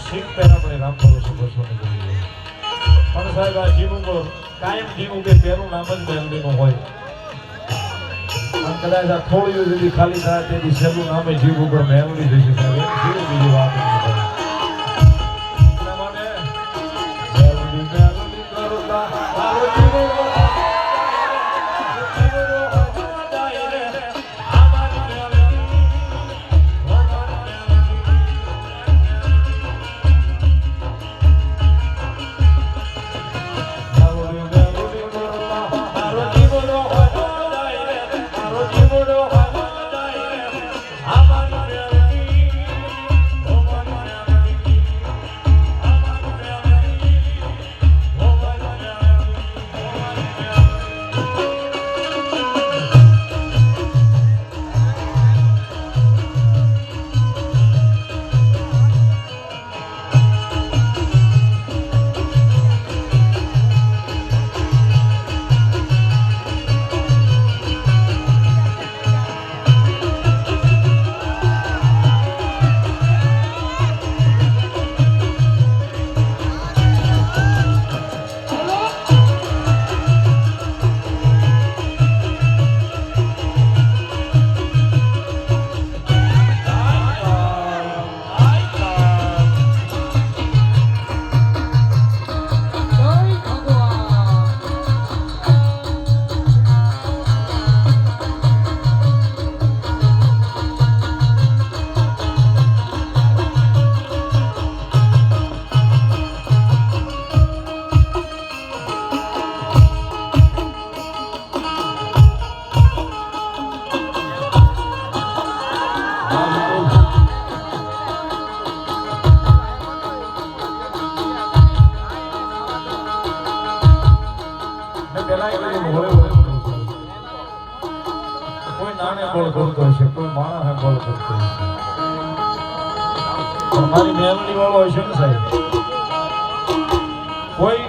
શીખ પહેલા પડે રામ જોઈએ પણ સાહેબ આ જીવ ઉપર કાયમ જીવ ઉપર પહેલું નામ જ મેલડીનું હોય કદાચ આ થોડી સુધી ખાલી થાય તેથી છેલ્લું નામે જીવ ઉપર મેળવી જશે સાહેબ બીજી વાત નાને બોલ કરતો હશે? કોઈ માણસે બોલ કરતો હશે? અમારી મારી મેલડી વાળો હશે ને સાહેબ? કોઈ?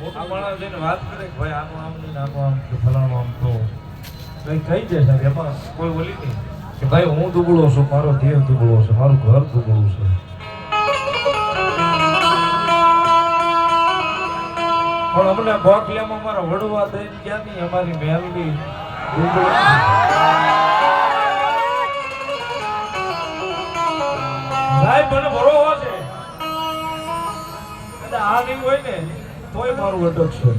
મોટા માણસ જઈને વાત કરે ભાઈ આનું આમ નહીં આનું આમ કે ફલાણું આમ તો કંઈ કહી દે સાહેબ એમાં કોઈ ઓલી નહીં. કે ભાઈ હું દુબળો છું મારો દેહ દુબળો છે મારું ઘર દુબળું છે. પણ અમને ભોગ લેવામાં અમારા વડવા દઈને ગયા નહીં અમારી મેલડી. સાહેબ, મને ભરોસો છે. અને આ નહીં હોય ને, તોય મારું અટકશે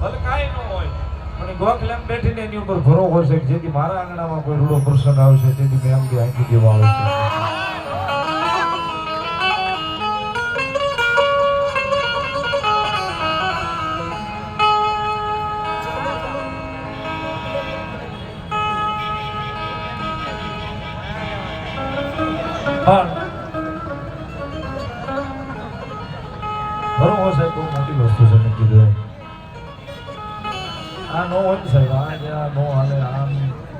ભલે કાંઈ ન હોય, પણ ગોખલેમ બેઠીને એની ઉપર ભરોસો છે જેથી મારા આંગણામાં કોઈ રૂડો પ્રસંગ આવશે, તેથી મેલડી આંકી દેવા આવશે પણ બરોબર સાહેબ બહુ મોટી વસ્તુ છે, મેં કીધું આ ન હોય ને આ જે હાલે, આમ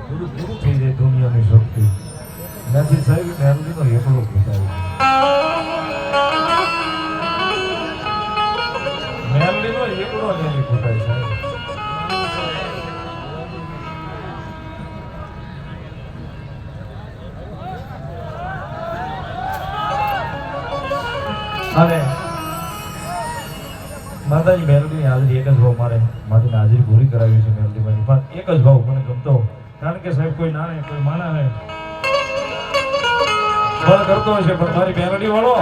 પૂરું પૂરું થઈ જાય દુનિયાની શક્તિ. નથી સાહેબ મેરડીનો એકલો મેરડી નીકળો એકલો એની ફૂટાય સાહેબ. અને માતાજી મેલડીની હાજરી એક જ ભાવ મારે. માતાજીની હાજરી પૂરી કરાવી છે મેલડીમાંની પણ એક જ ભાવ મને ગમતો. કારણ કે સાહેબ કોઈ નાણે કોઈ માણા ને ફળ કરતો હશે પણ મારી મેલડી વાળો.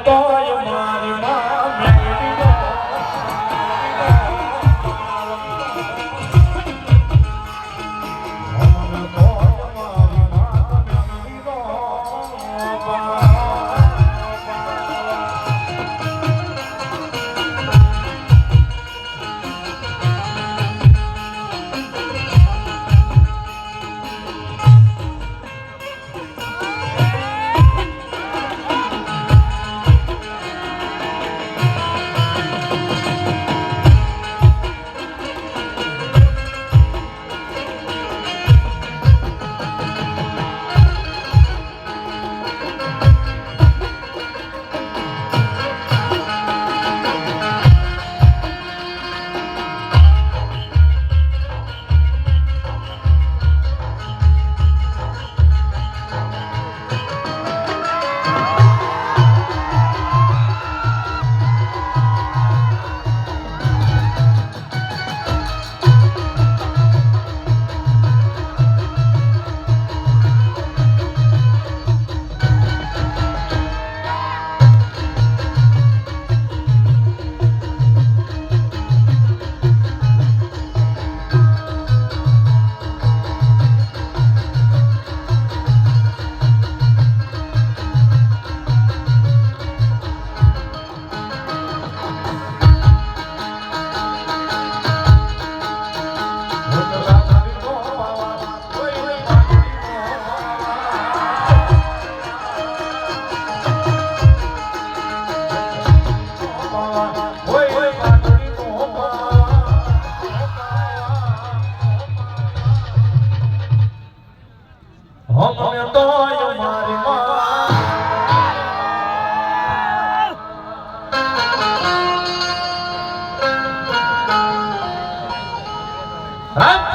বয়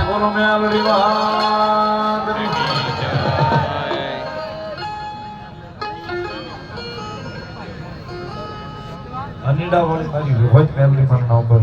બોલો મેલડી વાંદરી અનીડા વાળી મારી રોજ મેલડી મારા નામ પર.